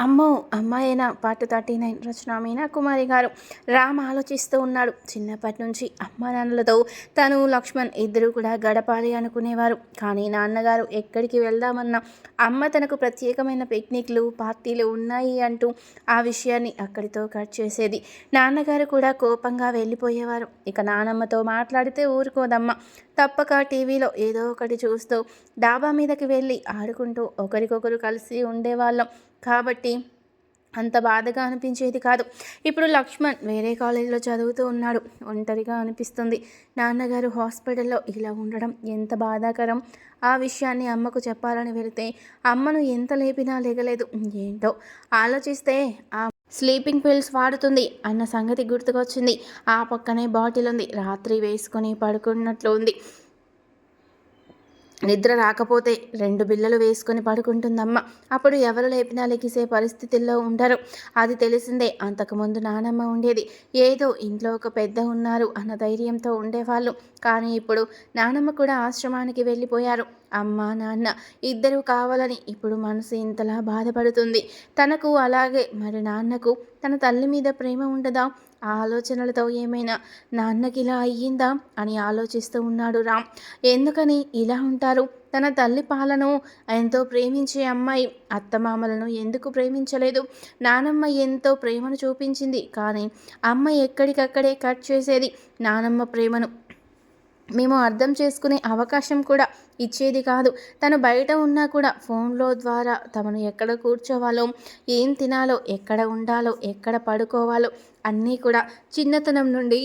అమ్మో అమ్మాయినా part thirty nine Rachana Meena Kumari గారు. రామ్ ఆలోచిస్తూ ఉన్నాడు. చిన్నప్పటి నుంచి అమ్మ నాన్నలతో తను లక్ష్మణ్ ఇద్దరు కూడా గడపాలి అనుకునేవారు. కానీ నాన్నగారు ఎక్కడికి వెళ్దామన్నా అమ్మ తనకు ప్రత్యేకమైన పిక్నిక్లు పార్టీలు ఉన్నాయి అంటూ ఆ విషయాన్ని అక్కడితో కట్ చేసేది. నాన్నగారు కూడా కోపంగా వెళ్ళిపోయేవారు. ఇక నానమ్మతో మాట్లాడితే ఊరుకోదమ్మ. తప్పక టీవీలో ఏదో ఒకటి చూస్తూ డాబా మీదకి వెళ్ళి ఆడుకుంటూ ఒకరికొకరు కలిసి ఉండేవాళ్ళం. కాబట్టి అంత బాధగా అనిపించేది కాదు. ఇప్పుడు లక్ష్మణ్ వేరే కాలేజీలో చదువుతూ ఉన్నాడు. ఒంటరిగా అనిపిస్తుంది. నాన్నగారు హాస్పిటల్లో ఇలా ఉండడం ఎంత బాధాకరం? ఆ విషయాన్ని అమ్మకు చెప్పాలని వెళితే అమ్మను ఎంత లేపినా లేగలేదు. ఏంటో ఆలోచిస్తే ఆ స్లీపింగ్ పిల్స్ వాడుతుంది అన్న సంగతి గుర్తుకొచ్చింది. ఆ పక్కనే బాటిల్ ఉంది. రాత్రి వేసుకొని పడుకున్నట్లు ఉంది. నిద్ర రాకపోతే రెండు బిల్లలు వేసుకొని పడుకుంటుందమ్మ. అప్పుడు ఎవరు లేపినా లెగిసే పరిస్థితుల్లో ఉండరు. అది తెలిసిందే. అంతకుముందు నానమ్మ ఉండేది. ఏదో ఇంట్లో ఒక పెద్ద ఉన్నారు అన్న ధైర్యంతో ఉండేవాళ్ళు. కానీ ఇప్పుడు నానమ్మ కూడా ఆశ్రమానికి వెళ్ళిపోయారు. అమ్మ నాన్న ఇద్దరు కావాలని ఇప్పుడు మనసు ఇంతలా బాధపడుతుంది. తనకు అలాగే మరి నాన్నకు తన తల్లి మీద ప్రేమ ఉండదా? ఆ ఆలోచనలతో ఏమైనా నాన్నకి ఇలా అయ్యిందా అని ఆలోచిస్తూ ఉన్నాడు రామ్. ఎందుకని ఇలా ఉంటారు? తన తల్లి పాలను ఎంతో ప్రేమించే అమ్మాయి అత్తమామలను ఎందుకు ప్రేమించలేదు? నానమ్మ ఎంతో ప్రేమను చూపించింది కానీ అమ్మ ఎక్కడికక్కడే కట్ చేసేది నానమ్మ ప్రేమను. మేము అర్థం చేసుకునే అవకాశం కూడా ఇచ్చేది కాదు. తను బయట ఉన్నా కూడా ఫోన్లో ద్వారా తమను ఎక్కడ కూర్చోవాలో ఏం తినాలో ఎక్కడ ఉండాలో ఎక్కడ పడుకోవాలో అన్నీ కూడా చిన్నతనం నుండి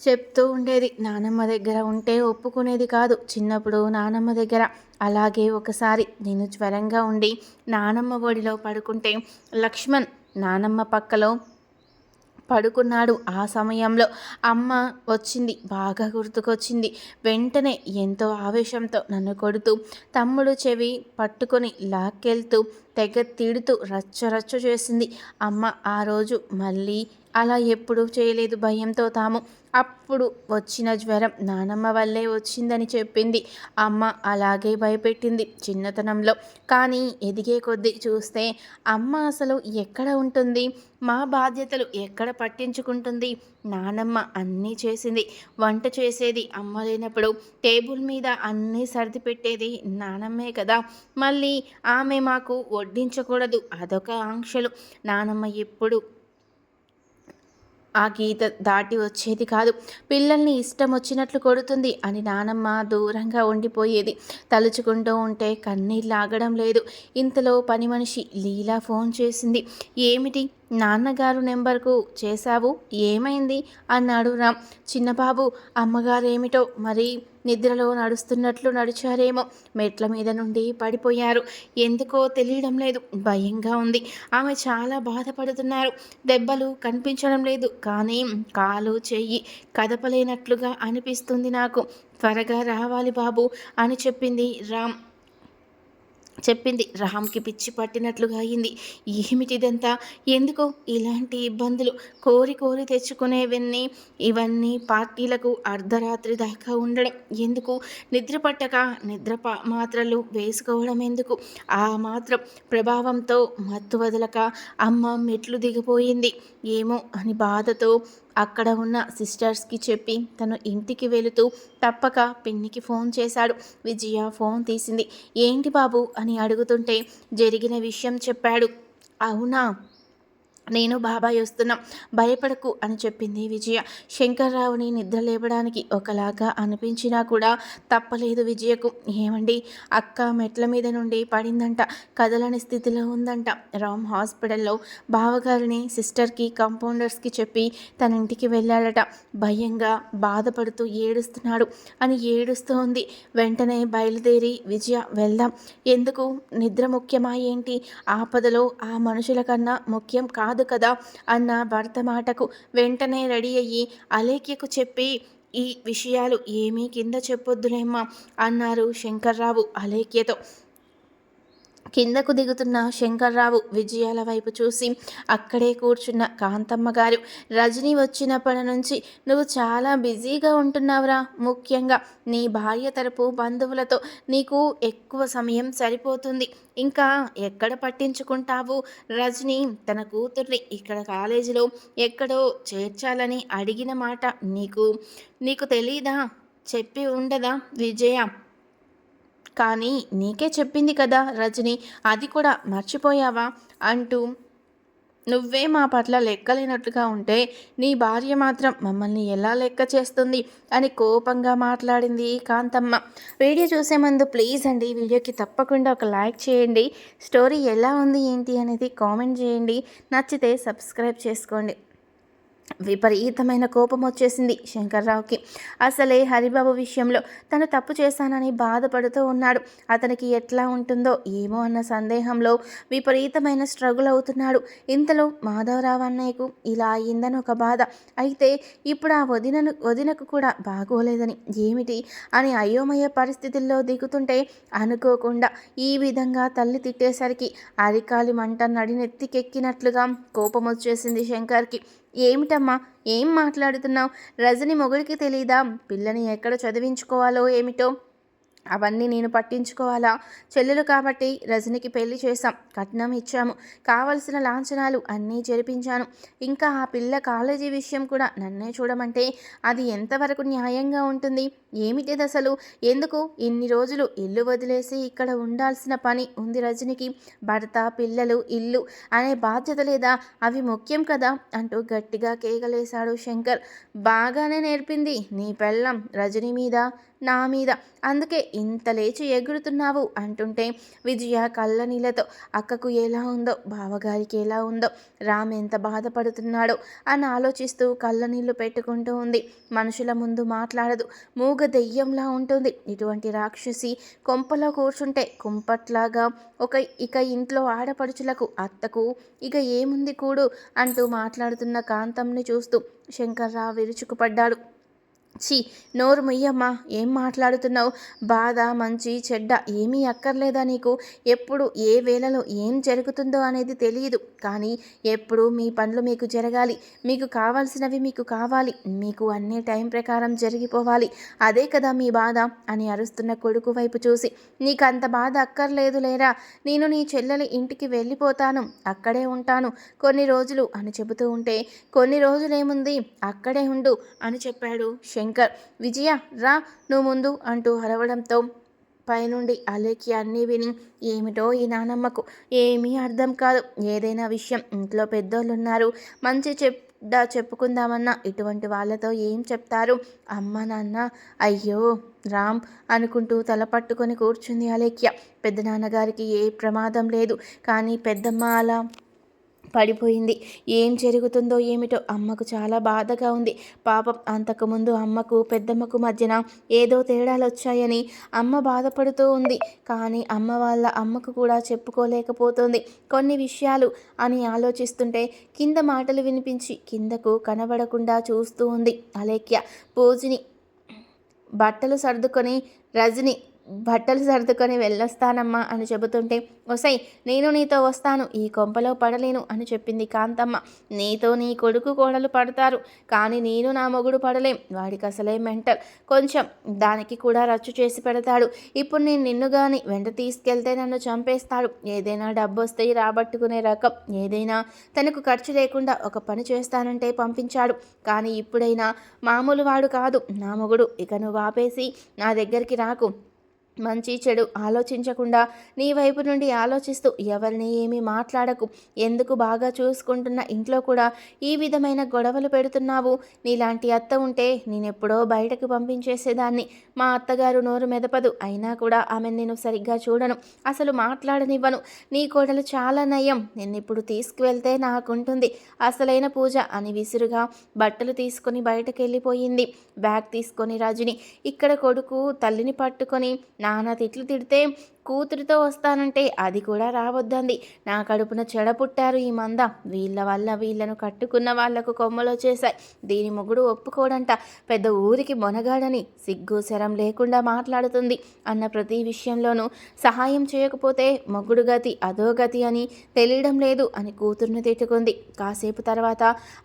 చెప్తూ ఉండేది. నానమ్మ దగ్గర ఉంటే ఒప్పుకునేది కాదు. చిన్నప్పుడు నానమ్మ దగ్గర అలాగే ఒకసారి నేను జ్వరంగా ఉండి నానమ్మ ఒడిలో పడుకుంటే లక్ష్మణ్ నానమ్మ పక్కలో పడుకున్నాడు ఆ సమయంలో. అమ్మ వచ్చింది బాగా గుర్తుకొచ్చింది. వెంటనే ఎంతో ఆవేశంతో నన్ను కొడుతూ తమ్ముడు చెవి పట్టుకొని లాక్కెళ్తూ తెగ తిడుతూ రచ్చ రచ్చ చేసింది. అమ్మ ఆ రోజు మళ్ళీ అలా ఎప్పుడూ చేయలేదు భయంతో తాము. అప్పుడు వచ్చిన జ్వరం నానమ్మ వల్లే వచ్చిందని చెప్పింది. అమ్మ అలాగే భయపెట్టింది చిన్నతనంలో. కానీ ఎదిగే కొద్దీ చూస్తే అమ్మ అసలు ఎక్కడ ఉంటుంది? మా బాధ్యతలు ఎక్కడ పట్టించుకుంటుంది? నానమ్మ అన్నీ చేసింది. వంట చేసేది అమ్మ లేనప్పుడు టేబుల్ మీద అన్నీ సర్ది పెట్టేది నానమ్మే కదా. మళ్ళీ ఆమె మాకు వడ్డించకూడదు అదొక ఆంక్షలు. నానమ్మ ఎప్పుడు ఆ గీత దాటి వచ్చేది కాదు. పిల్లల్ని ఇష్టం వచ్చినట్లు కొడుతుంది అని నానమ్మ దూరంగా ఉండిపోయేది. తలుచుకుంటూ ఉంటే కన్నీళ్ళు ఆగడం లేదు. ఇంతలో పని మనిషి లీలా ఫోన్ చేసింది. ఏమిటి? నాన్నగారు నెంబర్కు చేశావు? ఏమైంది? అన్నాడు రామ్. చిన్నబాబు అమ్మగారేమిటో మరి నిద్రలో నడుస్తున్నట్లు నడిచారేమో. మెట్ల మీద నుండి పడిపోయారు. ఎందుకో తెలియడం లేదు. భయంగా ఉంది. ఆమె చాలా బాధపడుతున్నారు. దెబ్బలు కనిపించడం లేదు. కానీ కాలు చెయ్యి కదపలేనట్లుగా అనిపిస్తుంది నాకు. త్వరగా రావాలి బాబు అని చెప్పింది రామ్. చెప్పింది. రామ్కి పిచ్చి పట్టినట్లుగా అయింది. ఏమిటిదంతా? ఎందుకో ఇలాంటి ఇబ్బందులు కోరి కోరి తెచ్చుకునేవన్నీ ఇవన్నీ పార్టీలకు అర్ధరాత్రి దాకా ఉండడం. ఎందుకు? నిద్ర పట్టక నిద్ర మాత్రలు వేసుకోవడం ఎందుకు? ఆ మాత్రం ప్రభావంతో మత్తు వదలక అమ్మ మెట్లు దిగిపోయింది. ఏమో అని బాధతో అక్కడ ఉన్న సిస్టర్స్కి చెప్పి తను ఇంటికి వెళుతూ తప్పక పిన్నికి ఫోన్ చేశాడు. విజయ ఫోన్ తీసింది. ఏంటి బాబు? అని అడుగుతుంటే జరిగిన విషయం చెప్పాడు. అవునా? నేను బాబాయ్ వస్తున్నాం భయపడకు అని చెప్పింది విజయ. శంకర్రావుని నిద్ర లేపడానికి ఒకలాగా అనిపించినా కూడా తప్పలేదు విజయకు. ఏమండి? అక్క మెట్ల మీద నుండి పడిందంట. కదలని స్థితిలో ఉందంట. రామ్ హాస్పిటల్లో బావగారిని సిస్టర్కి కంపౌండర్స్కి చెప్పి తన ఇంటికి వెళ్ళాడట. భయంగా బాధపడుతూ ఏడుస్తున్నాడు అని ఏడుస్తూ ఉంది వెంటనే బయలుదేరి విజయ వెళ్దాం. ఎందుకు? నిద్ర ముఖ్యమా ఏంటి? ఆపదలో ఆ మనుషుల కన్నా ముఖ్యం కాదు కాదు కదా? అన్న భర్త మాటకు వెంటనే రెడీ అయ్యి అలేఖ్యకు చెప్పి ఈ విషయాలు ఏమీ కింద చెప్పొద్దులేమ్మా అన్నారు శంకర్రావు అలేఖ్యతో. కిందకు దిగుతున్న శంకర్రావు విజయాల వైపు చూసి అక్కడే కూర్చున్న కాంతమ్మ గారు రజనీ వచ్చినప్పటి నుంచి నువ్వు చాలా బిజీగా ఉంటున్నావురా. ముఖ్యంగా నీ భార్య తరపు బంధువులతో నీకు ఎక్కువ సమయం సరిపోతుంది. ఇంకా ఎక్కడ పట్టించుకుంటావు? రజనీ తన కూతుర్ని ఇక్కడ కాలేజీలో ఎక్కడో చేర్చాలని అడిగిన మాట నీకు నీకు తెలీదా? చెప్పి ఉండదా విజయ? కానీ నీకే చెప్పింది కదా రజని. అది కూడా మర్చిపోయావా? అంటూ నువ్వే మా పట్ల లెక్కలేనట్లుగా ఉంటే నీ భార్య మాత్రం మమ్మల్ని ఎలా లెక్క చేస్తుంది అని కోపంగా మాట్లాడింది కాంతమ్మ. వీడియో చూసే ముందు ప్లీజ్ అండి వీడియోకి తప్పకుండా ఒక లైక్ చేయండి. స్టోరీ ఎలా ఉంది ఏంటి అనేది కామెంట్ చేయండి. నచ్చితే సబ్స్క్రైబ్ చేసుకోండి. విపరీతమైన కోపం వచ్చేసింది శంకర్రావుకి. అసలే హరిబాబు విషయంలో తను తప్పు చేశానని బాధపడుతూ ఉన్నాడు. అతనికి ఎట్లా ఉంటుందో ఏమో అన్న సందేహంలో విపరీతమైన స్ట్రగుల్ అవుతున్నాడు. ఇంతలో మాధవరావు అన్నయ్యకు ఇలా అయ్యిందని ఒక బాధ. అయితే ఇప్పుడు ఆ వదినను వదినకు కూడా బాగోలేదని ఏమిటి అని అయోమయ పరిస్థితుల్లో దిగుతుంటే అనుకోకుండా ఈ విధంగా తల్లి తిట్టేసరికి అరికాలి మంట నడినెత్తికెక్కినట్లుగా కోపం వచ్చేసింది శంకర్కి. ఏమిటమ్మా? ఏం మాట్లాడుతున్నావు? రజని మొగుడికి తెలీదా? పిల్లని ఎక్కడ చదివించుకోవాలో ఏమిటో? అవన్నీ నేను పట్టించుకోవాలా? చెల్లెలు కాబట్టి రజనికి పెళ్ళి చేశాం కట్నం ఇచ్చాము కావలసిన లాంఛనాలు అన్నీ జరిపించాను. ఇంకా ఆ పిల్ల కాలేజీ విషయం కూడా నన్నే చూడమంటే అది ఎంతవరకు న్యాయంగా ఉంటుంది? ఏమిటిది అసలు? ఎందుకు? ఇన్ని రోజులు ఇల్లు వదిలేసి ఇక్కడ ఉండాల్సిన పని ఉంది రజనికి. భర్త పిల్లలు ఇల్లు అనే బాధ్యత లేదా? అవి ముఖ్యం కదా అంటూ గట్టిగా కేకలేశాడు శంకర్. బాగానే నేర్పింది నీ పెళ్ళం రజని మీద. నా మీద. అందుకే ఇంత లేచి ఎగురుతున్నావు అంటుంటే విజయ కళ్ళనీళ్ళతో అక్కకు ఎలా ఉందో బావగారికి ఎలా ఉందో రామ్ ఎంత బాధపడుతున్నాడో అని ఆలోచిస్తూ కళ్ళనీళ్ళు పెట్టుకుంటూ ఉంది. మనుషుల ముందు మాట్లాడదు. మూగ దెయ్యంలా ఉంటుంది. ఇటువంటి రాక్షసి కొంపలో కూర్చుంటే కుంపట్లాగా ఒక ఇక ఇంట్లో ఆడపడుచులకు అత్తకు ఇక ఏముంది కూడు అంటూ మాట్లాడుతున్న కాంతంని చూస్తూ శంకర్రావు విరుచుకుపడ్డాడు. ఛీ నోరు మొయ్యమ్మా ఏం మాట్లాడుతున్నావు? బాధ మంచి చెడ్డ ఏమీ అక్కర్లేదా నీకు? ఎప్పుడు ఏ వేళలో ఏం జరుగుతుందో అనేది తెలియదు కానీ ఎప్పుడు మీ పనులు మీకు జరగాలి. మీకు కావాల్సినవి మీకు కావాలి. మీకు అన్ని టైం ప్రకారం జరిగిపోవాలి. అదే కదా మీ బాధ అని అరుస్తున్న కొడుకు వైపు చూసి. నీకు అంత బాధ అక్కర్లేదు లేరా? నేను నీ చెల్లెలి ఇంటికి వెళ్ళిపోతాను. అక్కడే ఉంటాను. కొన్ని రోజులు అని చెబుతూ ఉంటే కొన్ని రోజులేముంది? అక్కడే ఉండు అని చెప్పాడు శంకర్ విజయ రా నువ్వు ముందు అంటూ అరవడంతో పైనుండి అలేకి అన్నీ విని ఏమిటో ఈ నానమ్మకు ఏమీ అర్థం కాదు. ఏదైనా విషయం ఇంట్లో పెద్దోళ్ళు ఉన్నారు మంచి చెప్దా చెప్పుకుందామన్నా ఇటువంటి వాళ్ళతో ఏం చెప్తారు? అమ్మ నాన్న అయ్యో రామ్ అనుకుంటూ తల పట్టుకొని కూర్చుంది అలేఖ్య. పెద్ద నాన్నగారికి ఏ ప్రమాదం లేదు కానీ పెద్దమ్మ అలా పడిపోయింది. ఏం జరుగుతుందో ఏమిటో అమ్మకు చాలా బాధగా ఉంది. పాపం అంతకుముందు అమ్మకు పెద్దమ్మకు మధ్యన ఏదో తేడాలు వచ్చాయని అమ్మ బాధపడుతూ ఉంది. కానీ అమ్మ వాళ్ళ అమ్మకు కూడా చెప్పుకోలేకపోతుంది. కొన్ని విషయాలు అని ఆలోచిస్తుంటే కింద మాటలు వినిపించి కిందకు కనబడకుండా చూస్తూ ఉంది అలేఖ్య. పూజిని బట్టలు సర్దుకొని రజని బట్టలు సర్దుకొని వెళ్ళొస్తానమ్మా అని చెబుతుంటే ఒసై నేను నీతో వస్తాను ఈ కొంపలో పడలేను అని చెప్పింది కాంతమ్మ. నీతో నీ కొడుకు కోడలు పడతారు కానీ నేను నా మొగుడు పడలేం. వాడికి అసలే మెంటల్. కొంచెం దానికి కూడా రచ్చు చేసి పెడతాడు. ఇప్పుడు నేను నిన్ను కానీ వెంట తీసుకెళ్తే నన్ను చంపేస్తాడు. ఏదైనా డబ్బు వస్తే రాబట్టుకునే రకం. ఏదైనా తనకు ఖర్చు లేకుండా ఒక పని చేస్తానంటే పంపించాడు. కానీ ఇప్పుడైనా మామూలు వాడు కాదు. నా మొగుడు ఇక నువ్వు ఆపేసి నా దగ్గరికి రాకు. మంచి చెడు ఆలోచించకుండా నీ వైపు నుండి ఆలోచిస్తూ ఎవరిని ఏమీ మాట్లాడకు. ఎందుకు బాగా చూసుకుంటున్న ఇంట్లో కూడా ఈ విధమైన గొడవలు పెడుతున్నావు? నీలాంటి అత్త ఉంటే నేనెప్పుడో బయటకు పంపించేసేదాన్ని. మా అత్తగారు నోరు మెదపదు. అయినా కూడా ఆమె నేను సరిగ్గా చూడను. అసలు మాట్లాడనివ్వను. నీ కోడలు చాలా నయం. నేను ఇప్పుడు తీసుకువెళ్తే నాకుంటుంది. అసలైన పూజ అని విసురుగా బట్టలు తీసుకొని బయటకు వెళ్ళిపోయింది బ్యాగ్ తీసుకొని రాజుని ఇక్కడ కొడుకు తల్లిని పట్టుకొని నాన్న తిట్లు తిడితే కూతురితో వస్తానంటే అది కూడా రావద్దంది. నా కడుపున చెడ పుట్టారు ఈ మంద. వీళ్ళ వల్ల వీళ్ళను కట్టుకున్న వాళ్ళకు కొమ్మలు వచ్చేసాయి దీని మొగుడు ఒప్పుకోడంట. పెద్ద ఊరికి మొనగాడని సిగ్గు శరం లేకుండా మాట్లాడుతుంది. అన్న ప్రతి విషయంలోనూ సహాయం చేయకపోతే మొగుడు గతి అదో గతి అని తెలియడం లేదు అని కూతుర్ని తిట్టుకుంది. కాసేపు తర్వాత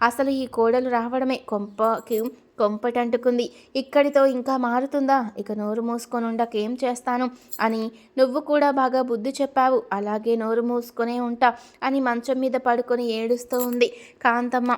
అసలు ఈ కోడలు రావడమే కొంపకి కొంపటంటుకుంది. ఇక్కడితో ఇంకా మారుతుందా? ఇక నోరు మూసుకొని ఉండకేం చేస్తాను అని నువ్వు కూడా బాగా బుద్ధి చెప్పావు. అలాగే నోరు మూసుకొనే ఉంటా అని మంచం మీద పడుకొని ఏడుస్తూ ఉంది కాంతమ్మ.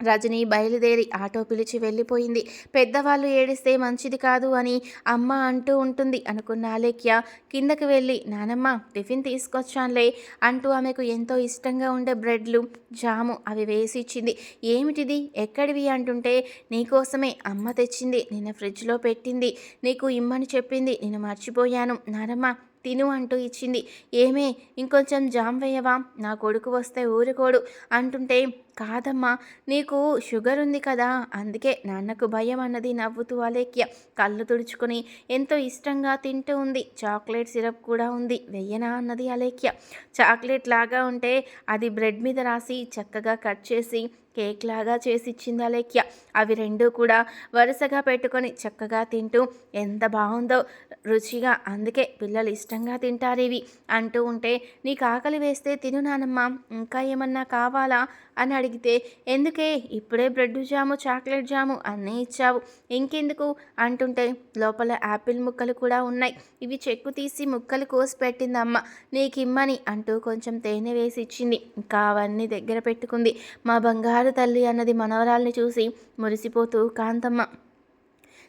రజని బయలుదేరి ఆటో పిలిచి వెళ్ళిపోయింది. పెద్దవాళ్ళు ఏడిస్తే మంచిది కాదు అని అమ్మ అంటూ ఉంటుంది. అనుకున్న అలేఖ్య కిందకి వెళ్ళి నానమ్మ టిఫిన్ తీసుకొచ్చానులే అంటూ ఆమెకు ఎంతో ఇష్టంగా ఉండే బ్రెడ్లు జాము అవి వేసి ఇచ్చింది. ఏమిటిది? ఎక్కడివి? అంటుంటే నీకోసమే అమ్మ తెచ్చింది నిన్న ఫ్రిడ్జ్లో పెట్టింది. నీకు ఇమ్మని చెప్పింది నేను మర్చిపోయాను. నానమ్మ తిను అంటూ ఇచ్చింది. ఏమే ఇంకొంచెం జామ్ వేయవా? నా కొడుకు వస్తే ఊరుకోడు అంటుంటే కాదమ్మా నీకు షుగర్ ఉంది కదా అందుకే నాన్నకు భయం అన్నది నవ్వుతూ అలేఖ్య కళ్ళు తుడుచుకొని ఎంతో ఇష్టంగా తింటూ ఉంది. చాక్లెట్ సిరప్ కూడా ఉంది. వెయ్యనా అన్నది అలేఖ్య. చాక్లెట్ లాగా ఉంటే అది బ్రెడ్ మీద రాసి చక్కగా కట్ చేసి కేక్ లాగా చేసి ఇచ్చిందా లేఖ్య? అవి రెండు కూడా వరుసగా పెట్టుకొని చక్కగా తింటూ ఎంత బాగుందో రుచిగా అందుకే పిల్లలు ఇష్టంగా తింటారు ఇవి అంటూ ఉంటే నీకు ఆకలి వేస్తే తిను నానమ్మ ఇంకా ఏమన్నా కావాలా? అని అడిగితే ఎందుకే? ఇప్పుడే బ్రెడ్ జాము చాక్లెట్ జాము అన్నీ ఇచ్చావు. ఇంకెందుకు? అంటుంటే లోపల యాపిల్ ముక్కలు కూడా ఉన్నాయి. ఇవి చెక్కు తీసి ముక్కలు కోసి పెట్టింది అమ్మ నీకిమ్మని అంటూ కొంచెం తేనె వేసి ఇచ్చింది. ఇంకా అవన్నీ దగ్గర పెట్టుకుంది. మా బంగారు తల్లి అన్నది మనవరాల్ని చూసి మురిసిపోతూ కాంతమ్మ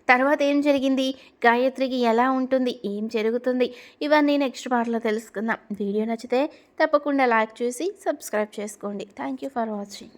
తర్వాత ఏం జరిగింది? గాయత్రికి ఎలా ఉంటుంది? ఏం జరుగుతుంది? ఇవన్నీ నెక్స్ట్ పార్ట్లో తెలుసుకుందాం. వీడియో నచ్చితే తప్పకుండా లైక్ చేసి సబ్స్క్రైబ్ చేసుకోండి. Thank you for watching.